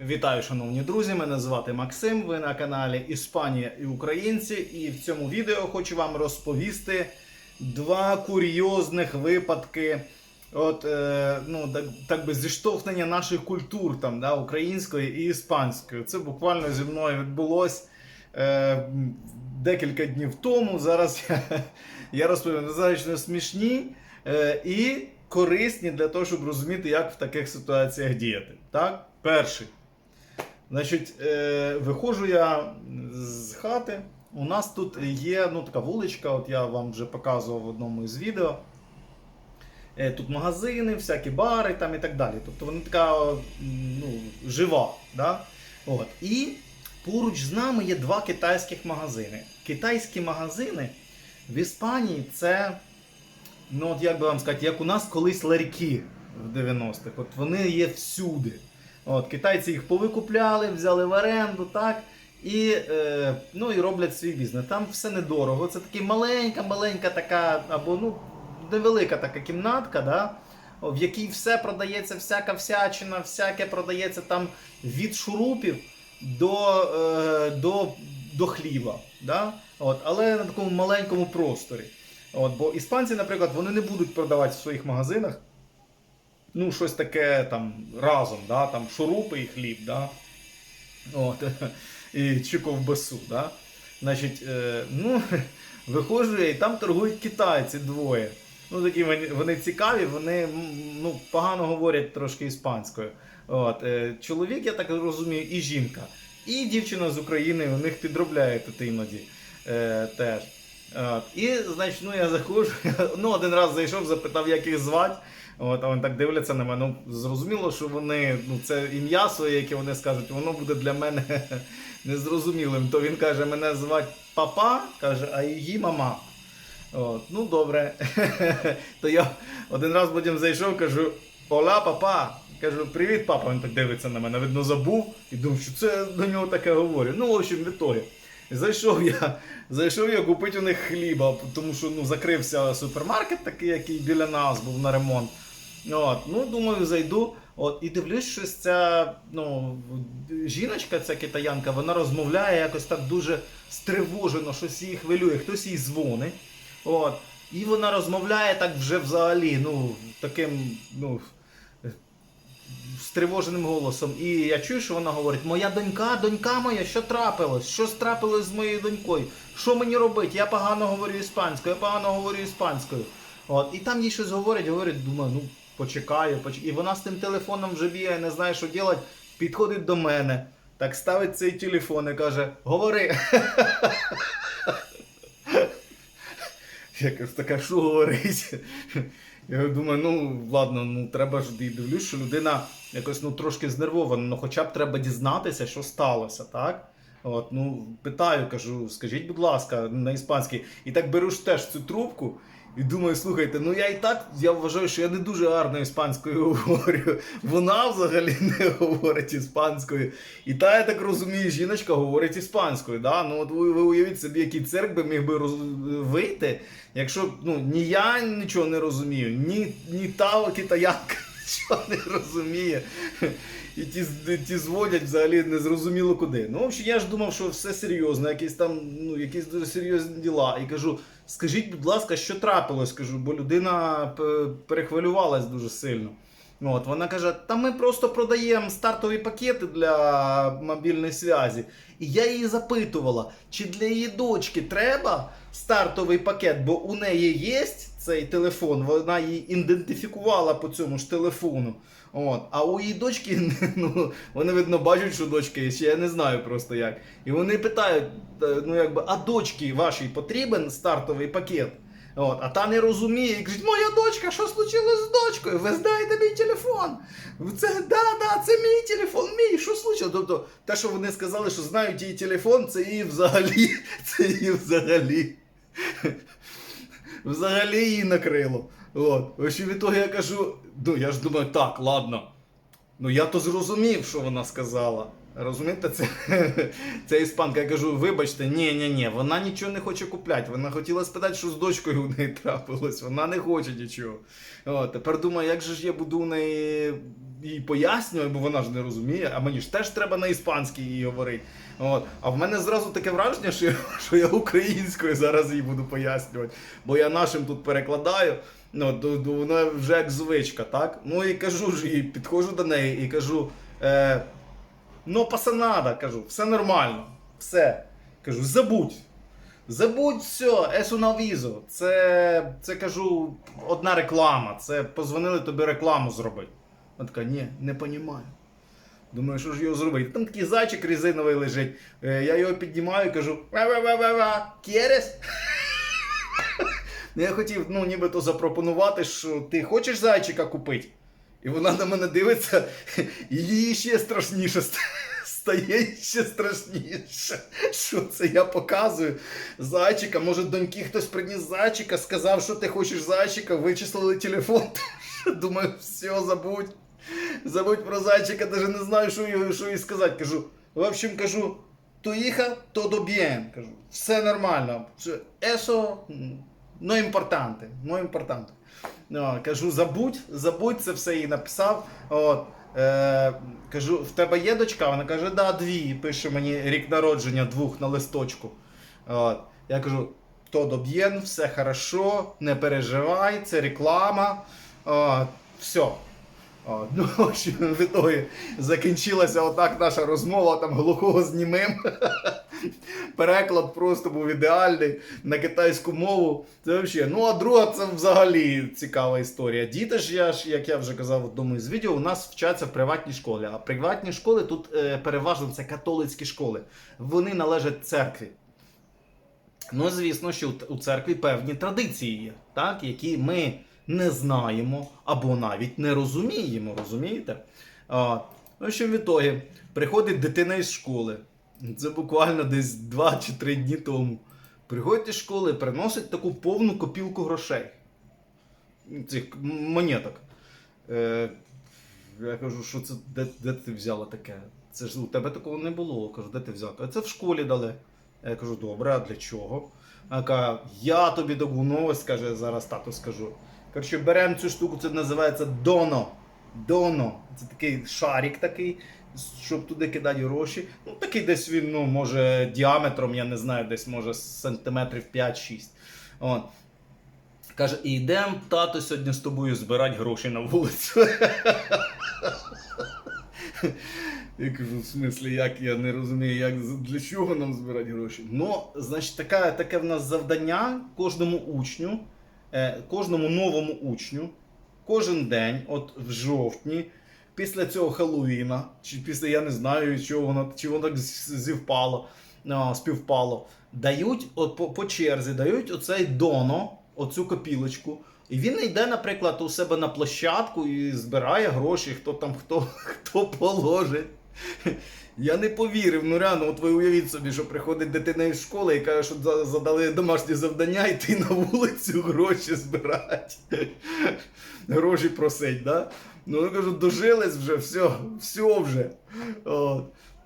Вітаю, шановні друзі! Мене звати Максим. Ви на каналі Іспанія і Українці. І в цьому відео хочу вам розповісти два курйозних випадки. От, е, ну, так, так би зіштовхнення наших культур, там, да, української і іспанської. Це буквально зі мною відбулось е, декілька днів тому. Зараз я, я розповім надзвичайно смішні е, і корисні для того, щоб розуміти, як в таких ситуаціях діяти. Так? Перший. Значить, е, виходжу я з хати. У нас тут є ну, така вуличка, от я вам вже показував в одному із відео. Е, Тут магазини, всякі бари там і так далі. Тобто вона така ну, жива. Да? От. І поруч з нами є два китайських магазини. Китайські магазини в Іспанії це, ну от як би вам сказати, як у нас колись ларьки в 90-х. От вони є всюди. От, китайці їх повикупляли, взяли в оренду, так? І, е, ну, і роблять свій бізнес. Там все недорого. Це така маленька-маленька така, або ну, невелика така кімнатка, да? в якій все продається, всяка всячина, всяке продається там від шурупів до, е, до, до хліба. Да? От, але на такому маленькому просторі. От, бо іспанці, наприклад, вони не будуть продавати в своїх магазинах ну, щось таке там разом, да? там шурупи і хліб, да? От, і, чи ковбасу. Да? Значить, е, ну, виходжу я, і там торгують китайці двоє. Ну, такі вони, цікаві, вони ну, погано говорять трошки іспанською. От, е, чоловік, я так розумію, і жінка. І дівчина з України, у них підробляє тут іноді е, теж. От, і, значить, ну я заходжу, ну один раз зайшов, запитав, як їх звати. От, вони так дивляться на мене. Ну, зрозуміло, що вони, ну, це ім'я своє, яке вони скажуть, воно буде для мене незрозумілим. То він каже, мене звати папа, каже, а її мама. От, ну добре. То я один раз потім зайшов, кажу: Ола, папа. Кажу, привіт, папа. Він так дивиться на мене, видно, забув і думав, що це до нього таке говорю. Ну, в общем, в ітогі. Зайшов я, зайшов я купити у них хліба, тому що ну, закрився супермаркет, такий, який біля нас був на ремонт. От, ну, думаю, зайду. От, і дивлюсь, що ця ну, жіночка, ця китаянка, вона розмовляє якось так дуже стривожено, щось її хвилює, хтось їй дзвонить. От, і вона розмовляє так вже взагалі, ну, таким, ну, стривоженим голосом. І я чую, що вона говорить: Моя донька, донька моя, що трапилось? Що трапилось з моєю донькою? Що мені робити? Я погано говорю іспанською, я погано говорю іспанською. От, і там їй щось говорять, говорять, думаю, ну почекаю, почекаю. І вона з тим телефоном вже бігає, не знає, що робити, підходить до мене, так ставить цей телефон і каже: Говори. Я кажу, така, що говорить? Я думаю, ну ладно, ну треба ж дивлюсь, що людина якось ну трошки знервована, ну хоча б треба дізнатися, що сталося, так? От, ну, питаю, кажу, скажіть, будь ласка, на іспанській. І так беру ж теж цю трубку і думаю, слухайте, ну я і так я вважаю, що я не дуже гарно іспанською говорю. Вона взагалі не говорить іспанською. І та, я так розумію, жіночка говорить іспанською. Да? Ну, от ви, ви уявіть собі, який цирк би міг би роз... вийти, якщо ну, ні я нічого не розумію, ні, ні та китаянка нічого не розуміє. І ті, ті зводять взагалі незрозуміло куди. Ну, в общем, я ж думав, що все серйозно, якісь там, ну, якісь дуже серйозні діла. І кажу, скажіть, будь ласка, що трапилось? Кажу, бо людина перехвилювалась дуже сильно. Ну, От, вона каже, та ми просто продаємо стартові пакети для мобільної зв'язі. І я її запитувала, чи для її дочки треба стартовий пакет, бо у неї є цей телефон, вона її ідентифікувала по цьому ж телефону. От. А у її дочки, ну, вони видно бачать, що дочка є, ще я не знаю просто як. І вони питають, е, ну якби, а дочці вашій потрібен стартовий пакет? От, а та не розуміє і каже, моя дочка, що случилось з дочкою? Ви знаєте мій телефон. Це да, да, це мій телефон, мій, що случилось? Тобто, те, що вони сказали, що знають її телефон, це її взагалі, це її взагалі. Взагалі її накрило. От. Ось від того я кажу, ну я ж думаю, так, ладно. Ну я то зрозумів, що вона сказала. Розумієте, це, це іспанка. Я кажу, вибачте, ні, ні, ні, вона нічого не хоче купляти. Вона хотіла спитати, що з дочкою у неї трапилось. Вона не хоче нічого. О, тепер думаю, як же ж я буду у неї їй пояснювати, бо вона ж не розуміє, а мені ж теж треба на іспанській їй говорити. От. А в мене зразу таке враження, що я, що я українською зараз їй буду пояснювати, бо я нашим тут перекладаю. Ну, до, до, вона вже як звичка, так? Ну і кажу ж їй, підходжу до неї і кажу. Е, Ну, пасанада, кажу, все нормально. Все. Кажу, забудь. Забудь все, есу на візу. Це, це кажу, одна реклама. Це позвонили тобі рекламу зробити. Вона така, ні, не понімаю. Думаю, що ж його зробити? Там такий зайчик резиновий лежить. Е, Я його піднімаю і кажу: ва-ва-ва-ва-ва, кєрес? Ну, Я хотів, ну, нібито запропонувати, що ти хочеш зайчика купити? І вона на мене дивиться, і їй ще страшніше стає ще страшніше. Що це я показую? Зайчика, може доньки хтось приніс зайчика, сказав, що ти хочеш зайчика, вичислили телефон. Думаю, все, забудь. Забудь про зайчика, даже не знаю, що їй, що сказати. Кажу, в общем, кажу, то їха, то доб'єн. Кажу, все нормально. Все, No importante, no importante. Ну, кажу, забудь, забудь, це все їй написав. От, е, кажу, в тебе є дочка? Вона каже, да, дві. Пише мені рік народження двох на листочку. От, я кажу, то доб'єн, все хорошо, не переживай, це реклама. От, все. От, ну, в ітогі закінчилася отак наша розмова там глухого з. Переклад просто був ідеальний на китайську мову. Це взагалі. Ну, а друга це взагалі цікава історія. Діти ж, я ж, як я вже казав в одному із відео, у нас вчаться в приватній школі. А приватні школи тут е, переважно це католицькі школи. Вони належать церкві. Ну, звісно, що у- церкві певні традиції є, так, які ми не знаємо або навіть не розуміємо, розумієте? А, ну, що в ітогі, приходить дитина із школи. Це буквально десь 2 чи 3 дні тому. Приходить із школи, і приносить таку повну копілку грошей. Цих монеток. Е, я кажу, що це де, де ти взяла таке? Це ж у тебе такого не було. Кажу, де ти взяв? А це в школі дали. Я кажу, добре, а для чого? А каже, я тобі таку новость, каже, зараз тату скажу. Коротше, беремо цю штуку, це називається доно. Доно. Це такий шарик такий, щоб туди кидати гроші. Ну, такий десь він, ну, може, діаметром, я не знаю, десь може сантиметрів 5-6. От. Каже, і йдемо, тато, сьогодні з тобою збирати гроші на вулицю. Я кажу, в смислі, як я не розумію, як для чого нам збирати гроші. Ну, значить, таке, таке в нас завдання кожному учню, е, кожному новому учню, кожен день, от в жовтні, після цього Хеллоуіна, чи після я не знаю, чого воно, чи воно так зівпало, співпало, дають от, по, по черзі, дають оцей доно, оцю копілочку. І він йде, наприклад, у себе на площадку і збирає гроші, хто там хто, хто положить. Я не повірив, ну реально, от ви уявіть собі, що приходить дитина із школи і каже, що задали домашнє завдання йти на вулицю гроші збирати. Гроші просить, да? Ну я кажу, дожились вже, все, все вже.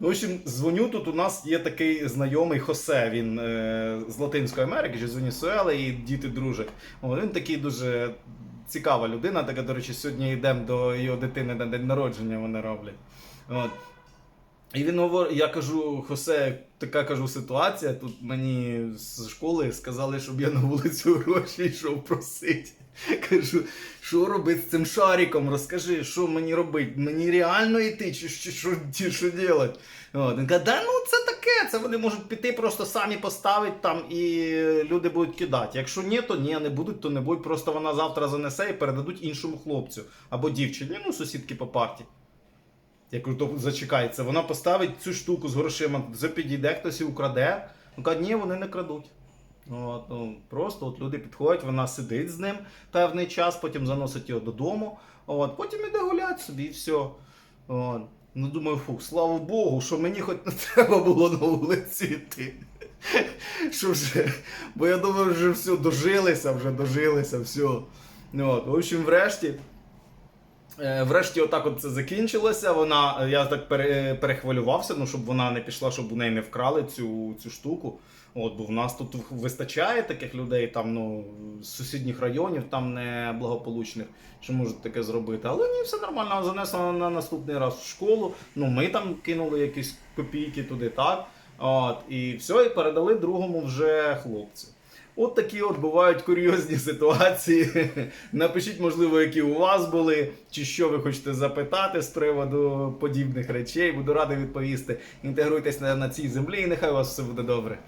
Ну, в общем, дзвоню тут. У нас є такий знайомий Хосе. Він е, з Латинської Америки, чи з Венесуели, і діти дружать. Він такий дуже цікава людина. Така, до речі, сьогодні йдемо до його дитини на день народження. Вони роблять. От. І він говорить, я кажу, Хосе, така кажу ситуація. Тут мені з школи сказали, щоб я на вулицю гроші йшов просити. Кажу, що робити з цим шариком? Розкажи, що мені робити? Мені реально йти, чи що, що, що делать? Він каже, да ну це таке, це вони можуть піти, просто самі поставить там і люди будуть кидати. Якщо ні, то ні, не будуть, то не будуть. Просто вона завтра занесе і передадуть іншому хлопцю або дівчині, ну сусідки по парті. Я кажу, то зачекайте, вона поставить цю штуку з грошима, це підійде хтось і украде. Ну каже, ні, вони не крадуть. От, ну, просто от люди підходять, вона сидить з ним певний час, потім заносить його додому, от, потім іде гулять собі і все. От. Ну думаю, фух, слава Богу, що мені хоч не треба було на вулиці йти. Що вже, бо я думаю, вже все, дожилися, вже дожилися, все. От, в общем, врешті. Е, Врешті, отак от це закінчилося. Вона, я так пере, перехвилювався, ну щоб вона не пішла, щоб у неї не вкрали цю, цю штуку. От, бо в нас тут вистачає таких людей, там, ну, з сусідніх районів, там неблагополучних, що можуть таке зробити. Але ні, все нормально, занесла на наступний раз в школу. Ну, ми там кинули якісь копійки туди, так. От, і все, і передали другому вже хлопцю. От такі от бувають курйозні ситуації. Напишіть, можливо, які у вас були, чи що ви хочете запитати з приводу подібних речей. Буду радий відповісти. Інтегруйтесь на, на цій землі, і нехай у вас все буде добре.